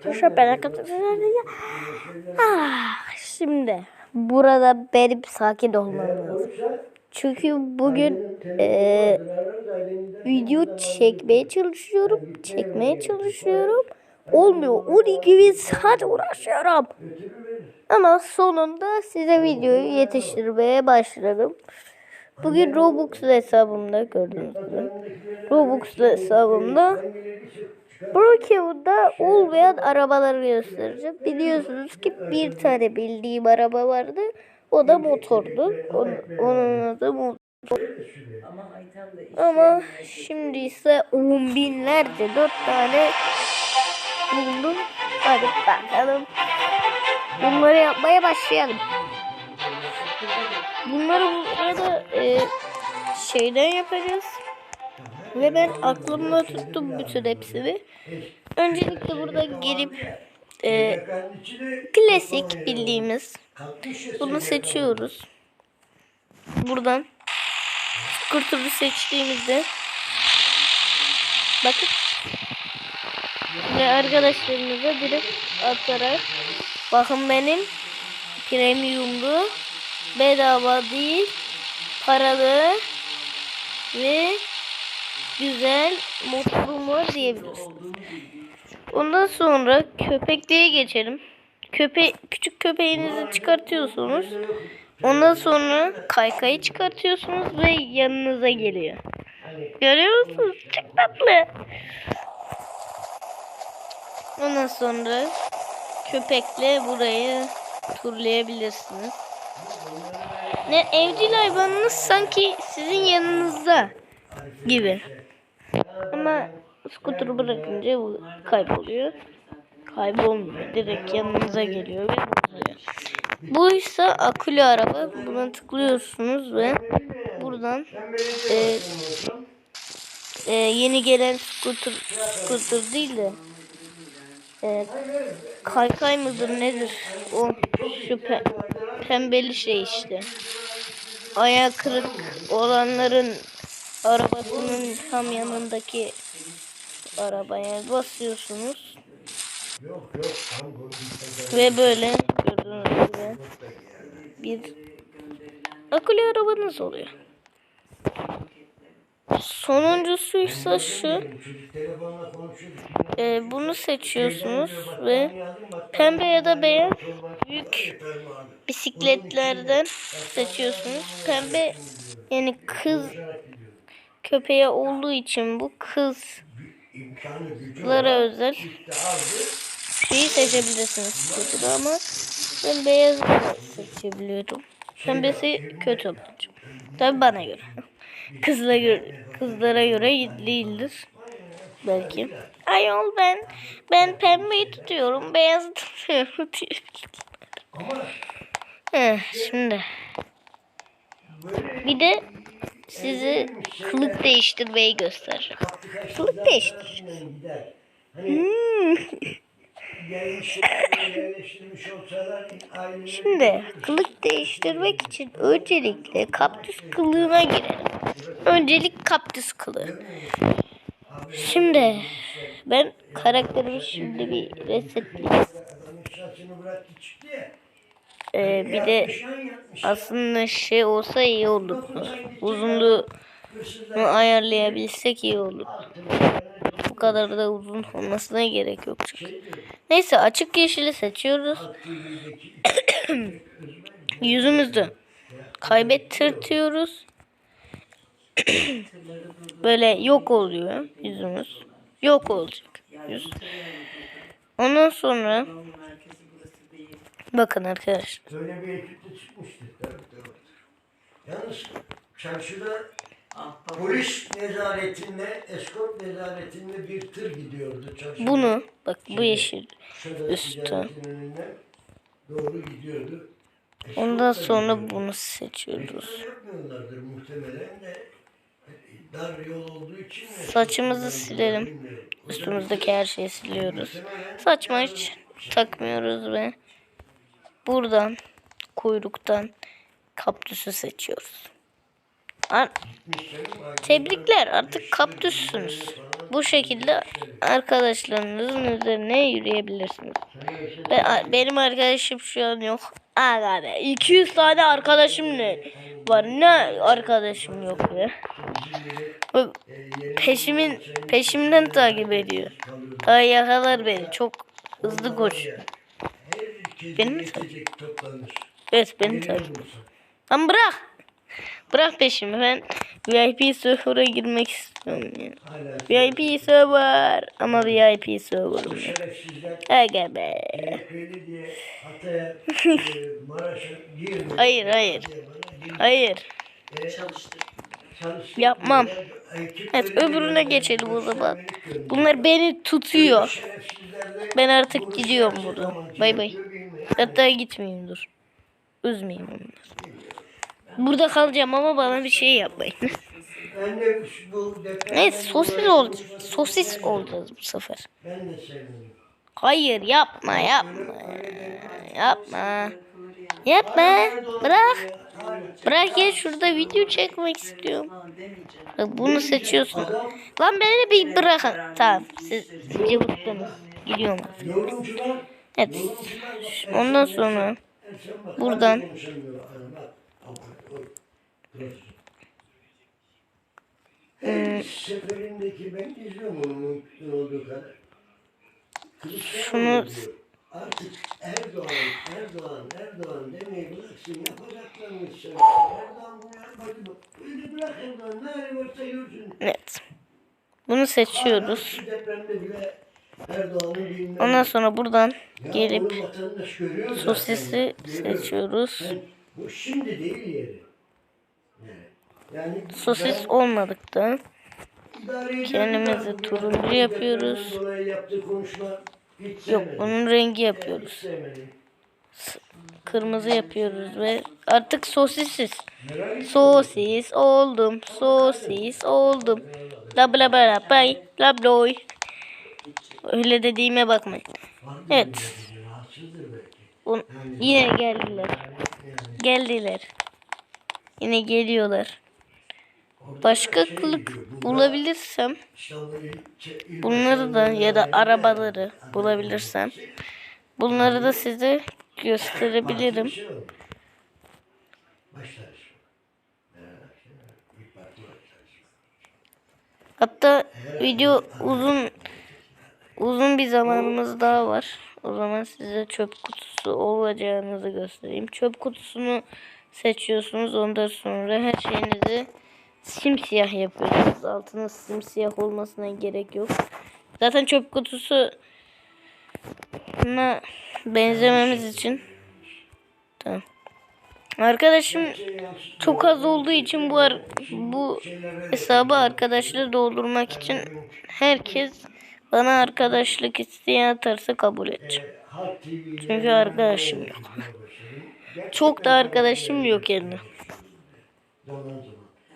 arkadaşlar ben arkadaşlar. Ah, şimdi burada benim sakin olmam lazım. Çünkü bugün eee, video çekmeye çalışıyorum. Çekmeye çalışıyorum. Olmuyor. 12 bin saat uğraşıyorum. Ama sonunda size videoyu yetiştirmeye başladım. Bugün Robux hesabımda gördüğünüz gibi. Robux hesabımda Brookhaven'da olmayan arabaları göstereceğim. Biliyorsunuz ki bir tane bildiğim araba vardı. O da motordu. Onun, onun adı motor. Ama şimdi ise on binlerce dört tane buldum. Hadi bakalım. Bunları yapmaya başlayalım. Bunları burada e, şeyden yapacağız. Ve ben aklımda tuttum bütün hepsini. Öncelikle burada gelip e, klasik bildiğimiz bunu seçiyoruz. Buradan Kurtuluşu seçtiğimizde bakın ve arkadaşlarınıza direkt atarak bakın benim premiumlu bedava değil paralı ve güzel motorum var diyebilirsiniz. Ondan sonra köpekliğe geçelim. Köpe küçük köpeğinizi çıkartıyorsunuz. Ondan sonra kaykayı çıkartıyorsunuz ve yanınıza geliyor. Görüyor musunuz? Çok tatlı. Ondan sonra köpekle burayı turlayabilirsiniz. Ne evcil hayvanınız sanki sizin yanınızda gibi. Ama skuturu bırakınca bu kayboluyor. Kaybolmuyor. Direkt yanınıza geliyor ve bozuyor. Bu ise akülü araba. Buna tıklıyorsunuz ve buradan e, e, yeni gelen scooter, scooter değil de e, kaykay mıdır nedir o şu pe, pembeli şey işte ayağı kırık olanların arabasının tam yanındaki arabaya basıyorsunuz ve böyle gördüğünüz gibi bir akülü arabanız oluyor. Sonuncusuysa şu. Ee, bunu seçiyorsunuz ve pembe ya da beyaz büyük bisikletlerden seçiyorsunuz. Pembe yani kız köpeğe olduğu için bu kızlara özel şeyi seçebilirsiniz scooter'ı ama ben beyazı da seçebiliyorum. Pembesi kötü bence. Tabi bana göre. Kızlara göre, kızlara göre değildir. Belki. Ayol ben ben pembeyi tutuyorum, beyazı tutuyorum. Heh, şimdi bir de sizi kılık değiştirmeyi göstereceğim. Kılık değiştireceğiz. Hmm. Şimdi kılık değiştirmek için öncelikle kaktüs kılığına girelim. Öncelik kaktüs kılığı. Şimdi ben karakterimi şimdi bir resetleyeyim. Ee, bir de aslında şey olsa iyi olur. Uzunluğu ayarlayabilsek iyi olur. Bu kadar da uzun olmasına gerek yok çünkü. Neyse açık yeşili seçiyoruz. Yüzümüzü kaybettirtiyoruz. Böyle yok oluyor yüzümüz. Yok olacak yüz. Ondan sonra. Bakın arkadaşlar. Böyle bir ekipte çıkmıştı. Yalnız çarşıda Ah polis nezaretinde, eskort nezaretinde bir tır gidiyordu çarşıda. Bunu bak bu yeşil. Üstü. doğru gidiyordu. Eskort Ondan da sonra gidiyordu. bunu seçiyoruz. Polisler yapmıyorlardır muhtemelen de dar yol olduğu için mi? Saçımızı silelim. Üstümüzdeki her şeyi siliyoruz. Saçma hiç takmıyoruz ve buradan kuyruktan kaptüsü seçiyoruz. Ar- Tebrikler artık kaptüssünüz. Bu şekilde arkadaşlarınızın üzerine yürüyebilirsiniz. Ben, benim arkadaşım şu an yok. Aga be 200 tane arkadaşım ne var ne arkadaşım yok be. Bak, peşimin peşimden takip ediyor. Ay yakalar beni çok hızlı koşuyor. Benim mi toplanır. Evet beni takip. Lan bırak. Bırak peşimi ben VIP server'a girmek istiyorum ya. Hala VIP server ama VIP server'ım ya. şerefsizler Aga be. MHP'li diye Hatay'a, e. Hayır, hayır. Hayır. E, Yapmam. Ekipleri Evet öbürüne geçelim o zaman. Bunlar beni tutuyor. Ben artık gidiyorum buradan. Bay bay. Hatta gitmeyeyim dur. Üzmeyeyim onları. Burada kalacağım ama bana bir şey yapmayın. Neyse sosis ol konuşmak sosis olacağız bu sefer. Sevmiyorum. Hayır yapma yapma. Yapma. Yapma. Bırak. Bırak ya şurada video çekmek istiyorum. Bak bunu seçiyorsun. Lan beni bir bırakın. Tamam siz cıvıttınız. Gidiyorum. yorumcular Evet. Ondan sonra buradan-. Kılıçdaroğlu Şunu- diyor, Artık Erdoğan, Erdoğan, Erdoğan demeyi bıraksın. Yapacaklarını söylesin. Erdoğan bunu yapmadı mı? Öyle bırak Erdoğan. Ne hali varsa görsün. evet. Bunu seçiyoruz. Depremde bile bilmem. Ondan sonra buradan gelip sosisi seçiyoruz. Bu şimdi değil yeri. Yani, Sosis ben olmadık da. idare ediyorum kendimizi turuncu yapıyoruz. Yok bunun rengi yapıyoruz. Kırmızı yapıyoruz ve artık sosisiz. Sosis oldum. Sosis oldum. La bla bla bay la bloy. Öyle dediğime bakmayın. Evet. Un- yine geldiler. Geldiler. Yine geliyorlar. Başka kılık bulabilirsem bunları da ya da arabaları bulabilirsem bunları da size gösterebilirim. Hatta video uzun uzun bir zamanımız daha var. O zaman size çöp kutusu olacağınızı göstereyim. Çöp kutusunu seçiyorsunuz. Ondan sonra her şeyinizi simsiyah yapıyorsunuz. Altının simsiyah olmasına gerek yok. Zaten çöp kutusu benzememiz için tamam. Arkadaşım çok az olduğu için bu bu hesabı arkadaşla doldurmak için herkes bana arkadaşlık isteyen atarsa kabul edeceğim. Çünkü arkadaşım yok. Çok da arkadaşım yok yani. Zaman zaman.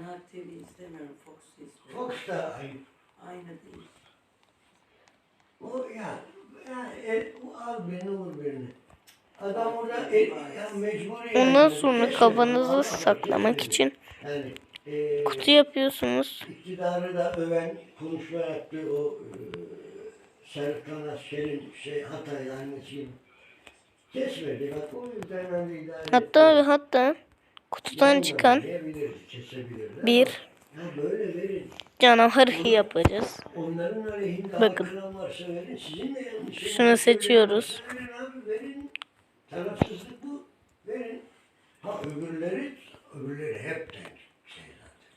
Ben Halk TV istemiyorum. Fox istiyorum. Fox da ayıp. Aynı değil. O ya, ya el, o al beni vur beni. Adam orada el, ya mecbur yani. Ondan sonra kafanızı Ama- saklamak için Yani e, kutu yapıyorsunuz. iktidarı da öven konuşma yaptı o e, Serkan Asker'in şey Hatay anneciğim. Kesmedi bak o yüzden de idare Hatta kutudan Yani çıkan bir verin. canavar yapacağız. Bakın. Şunu seçiyoruz. Verin. Tarafsızlık bu. Verin. Ha öbürleri, öbürleri hepten şey zaten.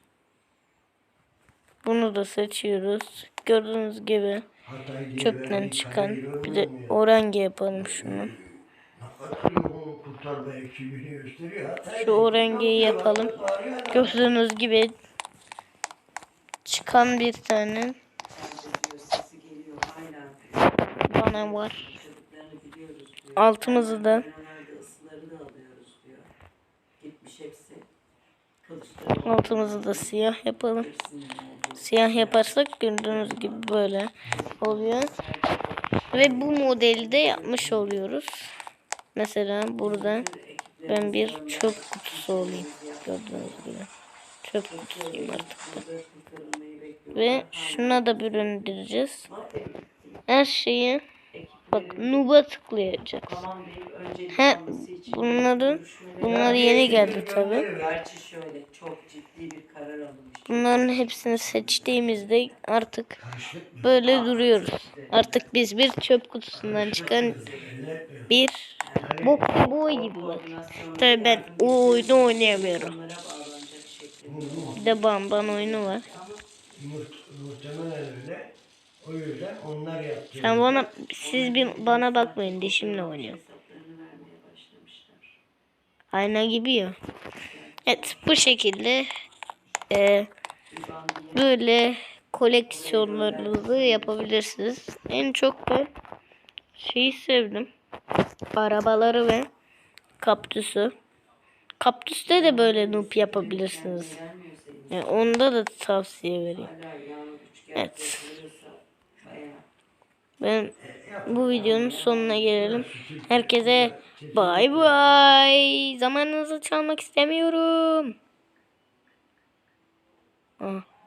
Bunu da seçiyoruz. Gördüğünüz gibi çöpten çıkan bir de orange yapalım şunu. Hatay Şu orangeyi yapalım. Gördüğünüz gibi çıkan bir tane bana var. Altımızı da altımızı da siyah yapalım. Siyah yaparsak gördüğünüz gibi böyle oluyor. Ve bu modeli de yapmış oluyoruz. Mesela burada ben bir çöp kutusu olayım. Gördüğünüz gibi. Çöp kutusuyum artık. Bekliyoruz. Ve şuna da büründüreceğiz. Her şeyi bak ekiplerin Nub'a tıklayacağız. tamam deyip öncelik He bunların bunlar yeni geldi tabi. Gerçi şöyle çok ciddi bir karar alınmış. Bunların hepsini seçtiğimizde artık böyle duruyoruz. Artık biz bir çöp kutusundan çıkan bir bok boy gibi bak. Tabi ben o oyunu oynayamıyorum. Bir de bamban oyunu var. Muhtemelen öyle. O yüzden onlar yaptı. Sen bana siz bir bana bakmayın dişimle oynuyorum. Ayna gibi ya. Evet bu şekilde e, böyle koleksiyonlarınızı yapabilirsiniz. En çok ben şeyi sevdim. Arabaları ve kaktüsü. Kaktüste de böyle noob yapabilirsiniz. Yani onda da tavsiye vereyim. Evet. Ben bu videonun sonuna gelelim. Herkese bay bay. Zamanınızı çalmak istemiyorum. Aa,